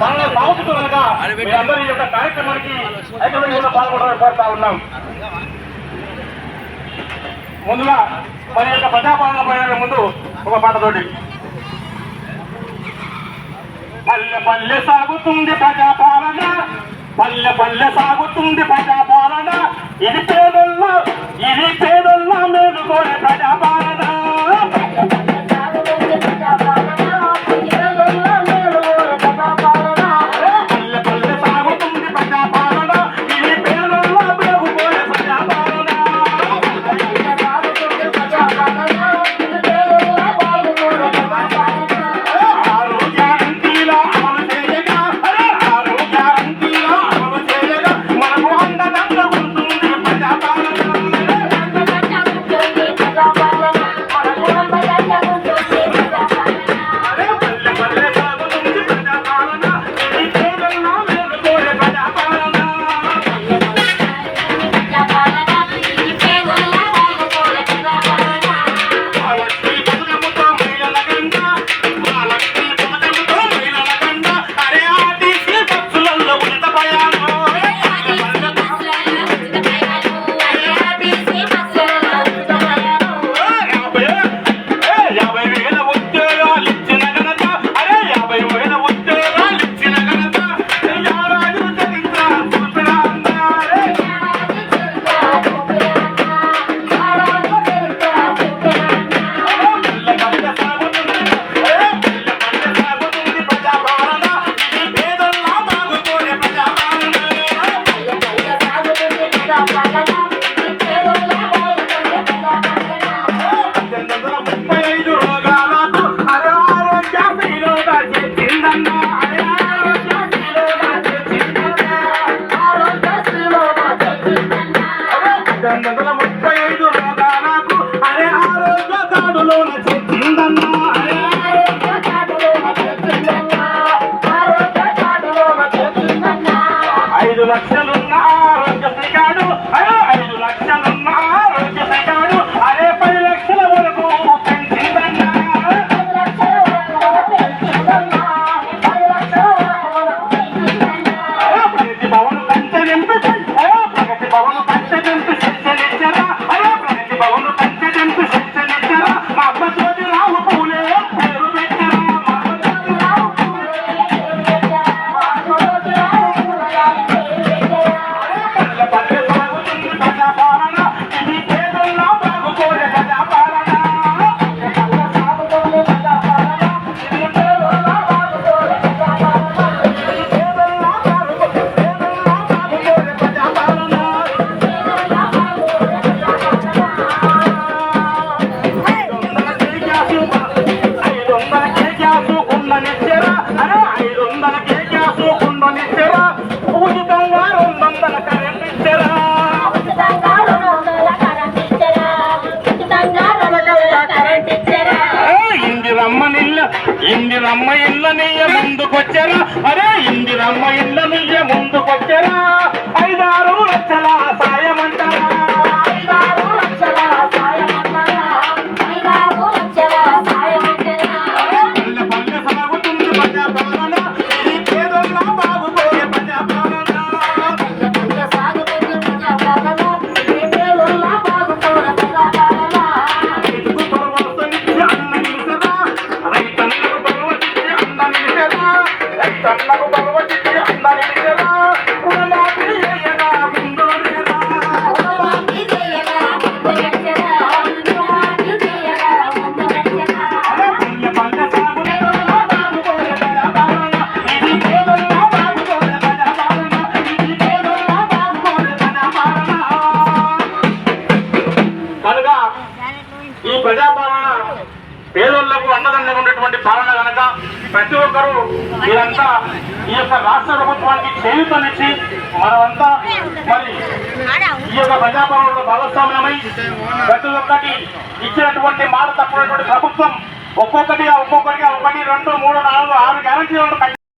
చాలా సాగుతూ కనుక మీరందరూ ఈ యొక్క కార్యక్రమానికి ఐకమత్యంగా పాల్గొనడానికి కోరుతా ఉన్నాం. ముందుగా మరి యొక్క ప్రజాపాలన పోయే ముందు ఒక పాటతోటి పల్లె పల్లె సాగుతుంది ప్రజాపాలన. పల్లె పల్లె సాగుతుంది ప్రజాపాలన. ఇది పేదల్లో ఇది పేదల్లో మేలుకోలే ప్రజాపాలన. ఇందిరమ్మ ఇళ్ళ నీయ ముందుకొచ్చారా అరే ఇందిరమ్మ ఇళ్ళ నీయ ముందుకొచ్చారా ఐదారు పాలన కనుక ప్రతి ఒక్కరూ మీరంతా ఈ యొక్క రాష్ట్ర ప్రభుత్వానికి చేయూతనిచ్చి మనమంతా మరి ఈ యొక్క ప్రజాపాలనలో భాగస్వామ్యమై ప్రతి ఒక్కటి ఇచ్చినటువంటి మాట తప్పినటువంటి ప్రభుత్వం ఒక్కొక్కటిగా ఒక్కొక్కటిగా ఒకటి రెండు మూడు నాలుగు ఆరు గ్యారంటీలను